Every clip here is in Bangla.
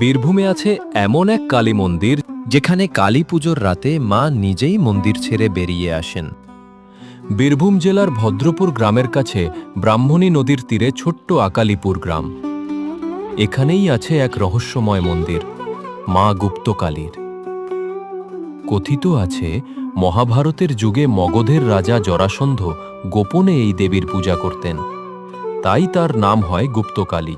বীরভূমে আছে এমন এক কালী মন্দির যেখানে কালী পুজোর রাতে মা নিজেই মন্দির ছেড়ে বেরিয়ে আসেন। বীরভূম জেলার ভদ্রপুর গ্রামের কাছে ব্রাহ্মণী নদীর তীরে ছোট্ট আকালিপুর গ্রাম। এখানেই আছে এক রহস্যময় মন্দির, মা গুপ্তকালীর। কথিত আছে, মহাভারতের যুগে মগধের রাজা জরাসন্ধ গোপনে এই দেবীর পূজা করতেন। তাই তার নাম হয় গুপ্তকালী।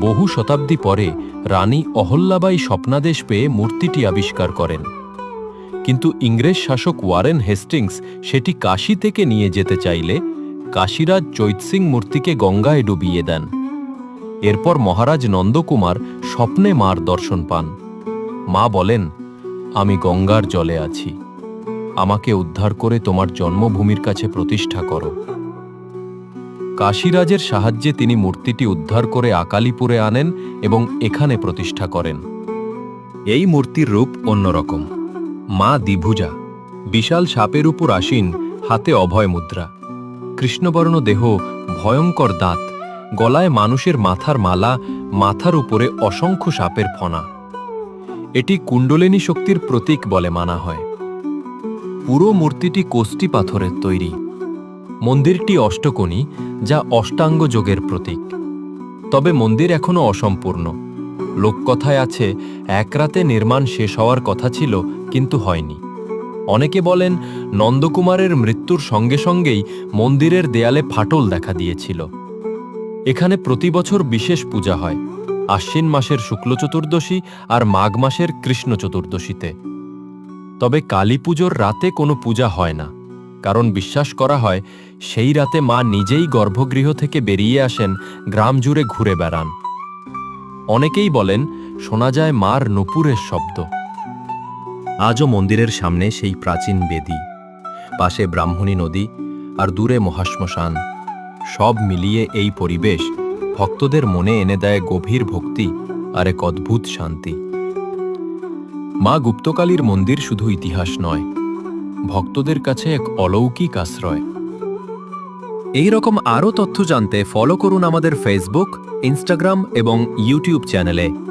বহু শতাব্দী পরে রানী অহল্যাবাই স্বপ্নাদেশ পেয়ে মূর্তিটি আবিষ্কার করেন। কিন্তু ইংরেজ শাসক ওয়ারেন হেস্টিংস সেটি কাশী থেকে নিয়ে যেতে চাইলে কাশীরাজ চৈতসিং মূর্তিকে গঙ্গায় ডুবিয়ে দেন। এরপর মহারাজ নন্দকুমার স্বপ্নে মার দর্শন পান। মা বলেন, আমি গঙ্গার জলে আছি। আমাকে উদ্ধার করে তোমার জন্মভূমির কাছে প্রতিষ্ঠা করো। কাশীরাজের সাহায্যে তিনি মূর্তিটি উদ্ধার করে আকালিপুরে আনেন এবং এখানে প্রতিষ্ঠা করেন। এই মূর্তির রূপ অন্যরকম। মা দ্বিভুজা, বিশাল সাপের উপর আসীন, হাতে অভয় মুদ্রা। কৃষ্ণবর্ণ দেহ, ভয়ঙ্কর দাঁত, গলায় মানুষের মাথার মালা, মাথার উপরে অসংখ্য সাপের ফনা। এটি কুণ্ডলিনী শক্তির প্রতীক বলে মানা হয়। পুরো মূর্তিটি কোষ্টি পাথরের তৈরি। মন্দিরটি অষ্টকোণী, যা অষ্টাঙ্গ যোগের প্রতীক। তবে মন্দির এখনও অসম্পূর্ণ। লোককথায় আছে, এক রাতে নির্মাণ শেষ হওয়ার কথা ছিল, কিন্তু হয়নি। অনেকে বলেন, নন্দকুমারের মৃত্যুর সঙ্গে সঙ্গেই মন্দিরের দেয়ালে ফাটল দেখা দিয়েছিল। এখানে প্রতি বছর বিশেষ পূজা হয়, আশ্বিন মাসের শুক্ল চতুর্দশী আর মাঘ মাসের কৃষ্ণ চতুর্দশীতে। তবে কালী পুজোর রাতে কোনো পূজা হয় না। কারণ বিশ্বাস করা হয়, সেই রাতে মা নিজেই গর্ভগৃহ থেকে বেরিয়ে আসেন, গ্রাম জুড়ে ঘুরে বেড়ান। অনেকেই বলেন, শোনা যায় মার নুপুরের শব্দ। আজও মন্দিরের সামনে সেই প্রাচীন বেদি। পাশে ব্রাহ্মণী নদী আর দূরে মহাশ্মশান। সব মিলিয়ে এই পরিবেশ ভক্তদের মনে এনে দেয় গভীর ভক্তি আর এক অদ্ভুত শান্তি। মা গুপ্তকালীর মন্দির শুধু ইতিহাস নয় ভক্তদের কাছে এক অলৌকিক আশ্রয়। এই রকম আরও তথ্য জানতে ফলো করুন আমাদের ফেসবুক ইনস্টাগ্রাম এবং ইউটিউব চ্যানেলে